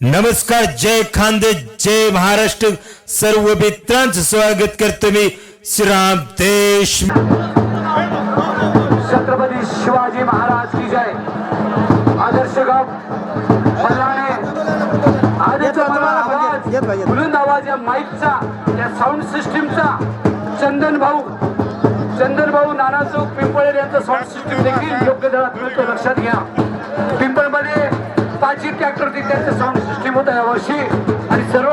नमस्कार जय खानदे जय महाराष्ट्र. सर्व मित्रांचं स्वागत करतो मी श्रीराम देश छत्रपती शिवाजी महाराज की जय. आदर्श गाव आवाज बुलंद आवाज या माईकचा या साऊंड सिस्टीमचा चंदन भाऊ चंदन भाऊ नाना चौक पिंपळे यांचा साऊंड सिस्टीम देखील योग्य दरात मिळतो लक्षात घ्या. पाचही ट्रॅक्टर त्यांचं साऊंड सिस्टीम होतं यावर्षी आणि सर्व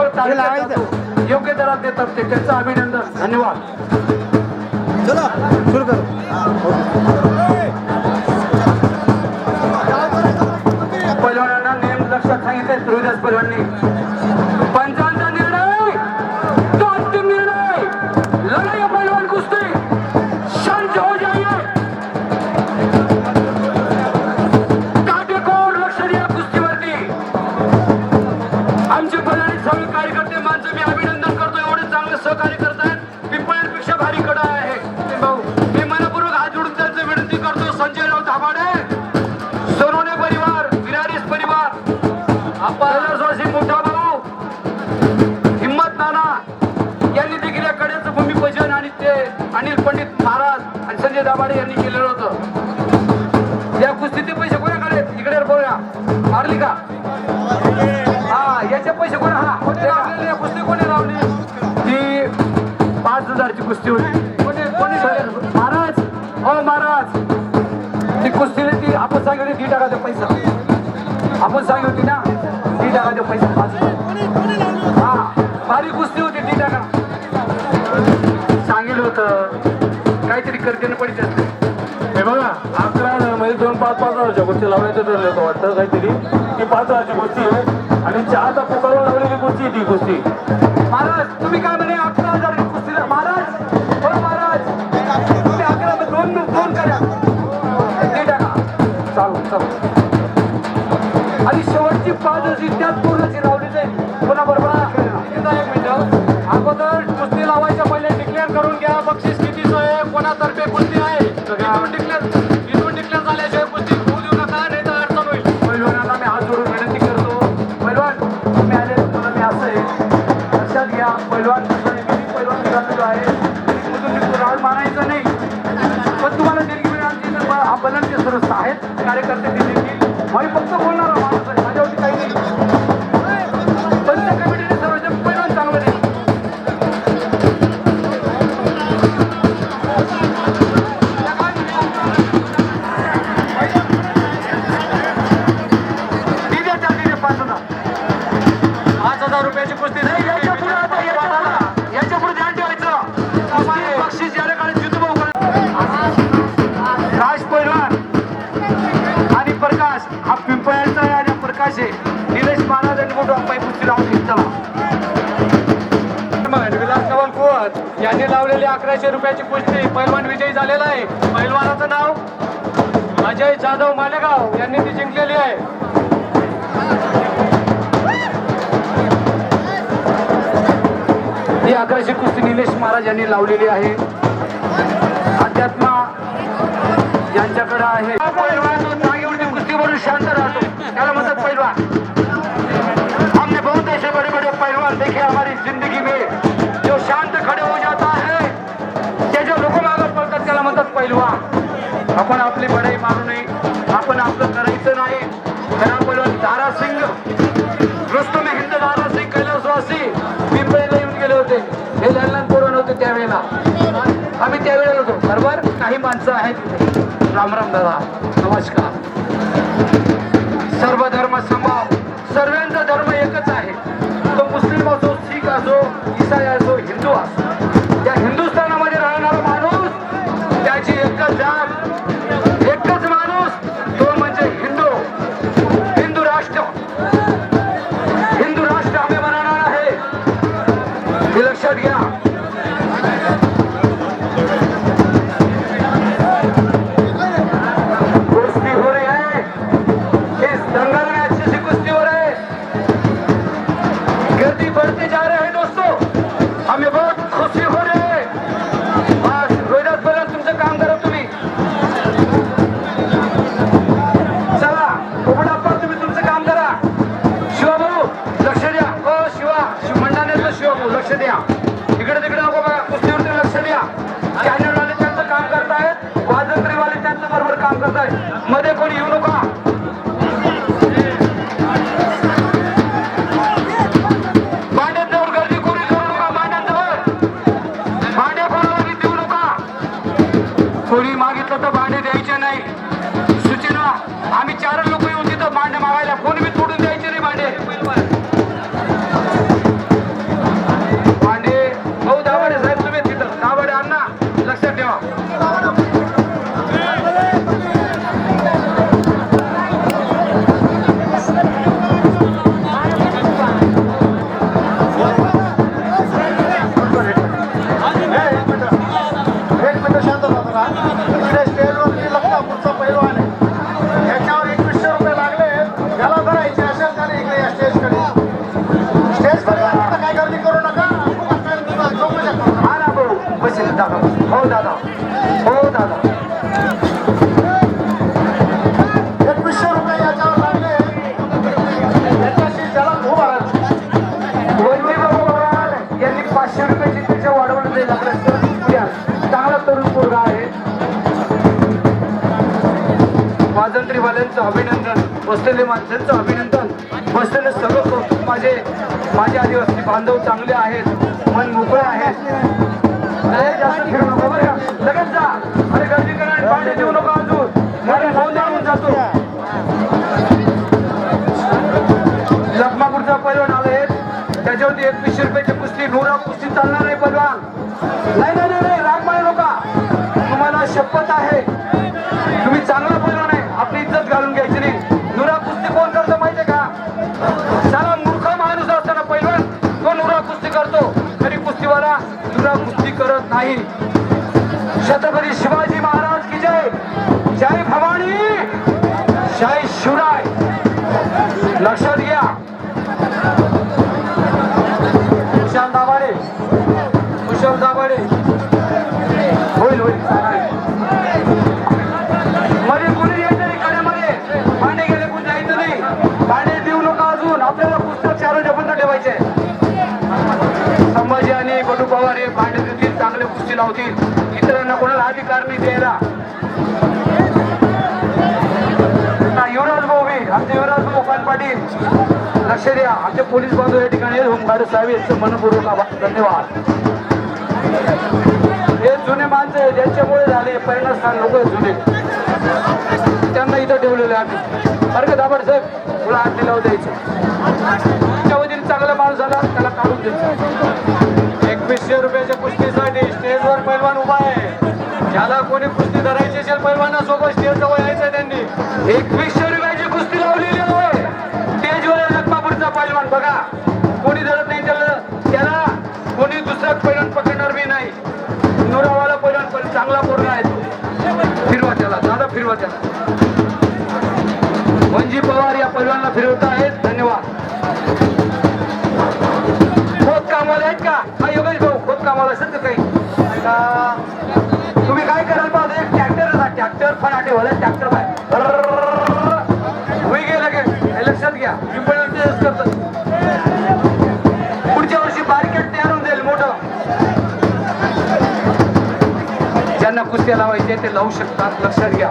योग्य दरात देतात ते. त्यांचं अभिनंदन. धन्यवाद. चलो सुरू करो. पैलवानांना नेम लक्षात सांगितले रोहिदास पैलवाननी पंचांचा विनंती करतो संजय राव धाबाडे सोनवणे परिवार विरारीस परिवार कैलासवासी मोठा भाऊ हिम्मत नाना यांनी देखील या कड्याचं भूमिपूजन आणि ते अनिल पंडित महाराज आणि संजय दाभाडे यांनी केलेलं होतं. या कुस्तीचे पैसे कोणाकडे? इकडे बोला मारली का हा याचे पैसे कोण हा कुस्ती कोणी लावली? ती पाच हजारची कुस्ती होती. सांगितली ती टाका ते पैसा. आपण सांगितली होती ना ती टाका ते पैसा. पाच हा भारी कुस्ती होती ती टाका. सांगितलं होतं काहीतरी करते ना असते. हे बघा अकरा म्हणजे दोन पाच पाच हजारच्या गोष्टी लावायचं ठरलं होतं वाटतं काहीतरी. ती पाच हजारची गोष्टी आहे. आणि चहाचा पुकारवर लावलेली गोष्टी आहे ती गोष्टी. महाराज तुम्ही राज पैलवान आणि प्रकाश. हा पिंपळ्याचा आहे आणि प्रकाश आहे. निलेश महाराज आणि मोठा पाय लावून चला. विलास नवल कुवत यांनी लावलेली अकराशे रुपयाची कुस्ती. पैलवान विजयी झालेला आहे. पैलवानाचं नाव अजय जाधव मालेगाव यांनी ती जिंकलेली आहे. ही कुस्ती निलेश महाराज यांनी लावलेली आहे. अध्यात्मा यांच्याकडे आहे. पैलवान जो जागेवरती शांत राहतो. त्याला म्हणतात पैलवान. हमने बहुत ऐसे बड़े बड़े पहलवान देखे हमारी जिंदगी में जो शांत खड़े हो जाता है ते जो लोक मागं पडतात त्याला म्हणतात पैलवान. आपण आपली बढाई मारू नये. आपण आपलं करायचं नाही. खरा पैलवान दारासिंग रुस्तुम हिंद माणसं आहेत राम राम दादा. नमस्कार. लक्ष द्या. इकडे तिकडे नको बघा. कुस्तीवरती लक्ष द्या. कॅन्डलवाले त्यांचं काम करतायत. वाजंत्रीवाले त्यांचं बरोबर काम करतायत. मध्ये कोणी येऊ नका. अभिनंदन बसलेले माणसांचं अभिनंदन बसलेले सगळं कौतुक माझे माझे आदिवासी बांधव चांगले आहेत. मन मोकळे होईल होईल. मध्ये कुणी नाही कड्यामध्ये भांडे गेले कोण जायचं नाही. भांडे देऊ नका अजून. आपल्याला पुस्तक चार बंद ठेवायचे. संभाजी आणि बटू पवार हे भांडे देतील चांगले कुस्ती लावतील. इतरांना कोणाला अधिकार नाही द्यायला. ना, युवराज भाऊ बी आमचे युवराज भाऊ पान पाटील लक्ष द्या. आमचे पोलीस बांधव या ठिकाणी होमगार्ड साहेब यांचं मनपूर्वक आभार. धन्यवाद. हे जुने माणसं आहेत, ज्यांच्यामुळे झाले परिणाम लोक जुने. त्यांना इथं ठेवलेले आम्ही. अरे का दाबड साहेब तुला हात दिला द्यायचं. तुमच्या वतीने चांगला माणूस झाला त्याला काढून द्यायचं. एकवीसशे रुपयाच्या कुस्तीसाठी स्टेजवर पैलवान उभा आहे. ज्याला कोणी कुस्ती धरायची असेल पैलवानासोबत स्टेज जवळ यायचं त्यांनी. एकवीसशे त्याला वंजी पवार या पैलवानला फिरवत आहेत. धन्यवाद. खोत कामाला आहेत का? हा योगेश भाऊ खोत कामाला असेल तर काही? तुम्ही काय कराल पाहतो एक ट्रॅक्टर होता ट्रॅक्टर फराटे वाला ट्रॅक्टर बाय होई गेलं लक्षात घ्या पिंपळ कुस्त्या लावायचे ते लावू शकतात. लक्षात घ्या.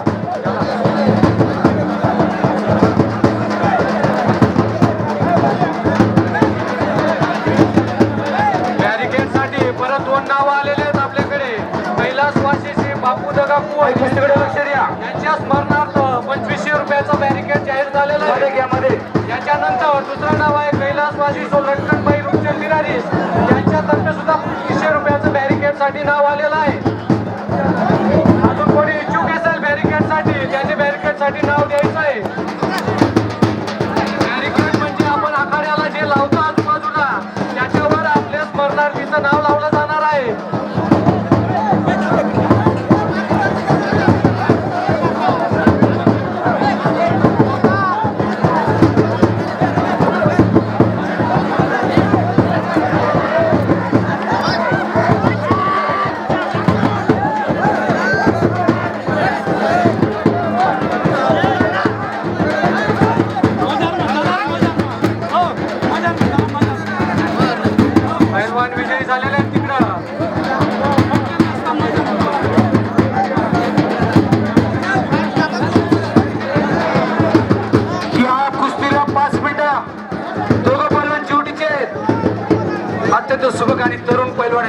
बॅरिकेडसाठी परत दोन नावं आलेले आहेत आपल्याकडे. कैलास वाशीची बापू दगा कुवाय कुस्तीकडे लक्ष द्या यांच्या स्मरणार्थ पंचवीसशे रुपयाचं बॅरिकेड जाहीर झालेलं आहे. याच्यानंतर दुसरं नाव आहे कैलासवासी सो लटकनबाई रुपचंद बिरारी. यांच्यातर्फे सुद्धा पंचवीसशे रुपयाचं बॅरिकेडसाठी नाव आलेलं आहे. बॅरिकेडसाठी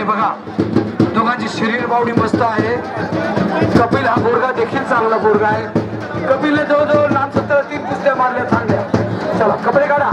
बघा दोघांची शरीर बावडी मस्त आहे. कपिल हा गोरगा देखील चांगला गोरगा आहे. कपिलने जवळजवळ नाम सत्तर तीन कुस्त्या मारल्या चांगल्या. चला कपडे काढा.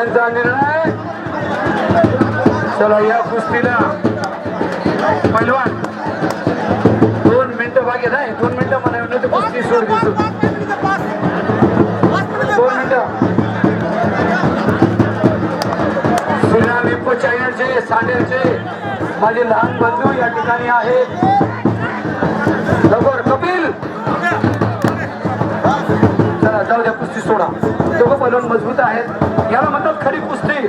कुस्त्यांचा निर्णय चला या कुस्तीला पैलवान दोन मिनिटं बाकी नाही दोन मिनिटं म्हणा नाही तर कुस्ती सोड दिसतो दोन मिनिटं श्रीराम इप्पो सांडेलचे माझे लहान बंधू या ठिकाणी आहेत कपिल जाऊ द्या कुस्ती सोडा. दोघं पैलवान मजबूत आहेत. याला म्हणतात खरी कुस्ती.